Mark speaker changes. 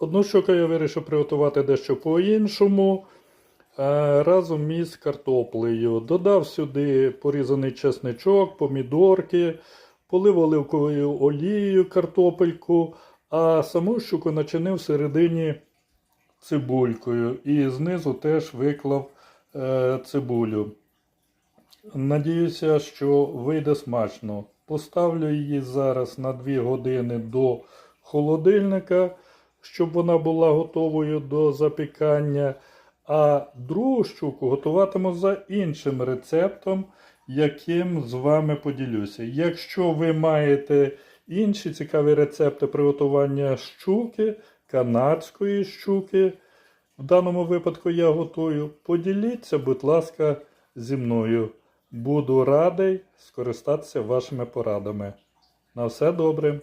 Speaker 1: Одну щуку я вирішив приготувати дещо по-іншому. е, Разом із картоплею. Додав сюди порізаний чесничок, помідорки, полив оливковою олією картопельку, а саму щуку начинив всередині цибулькою. І знизу теж виклав е, цибулю. Надіюся, що вийде смачно. Поставлю її зараз на 2 години до холодильника, щоб вона була готовою до запікання. А другу щуку готуватиму за іншим рецептом, яким з вами поділюся. Якщо ви маєте інші цікаві рецепти приготування щуки, канадської щуки, в даному випадку я готую, поділіться, будь ласка, зі мною. Буду радий скористатися вашими порадами. На все добре.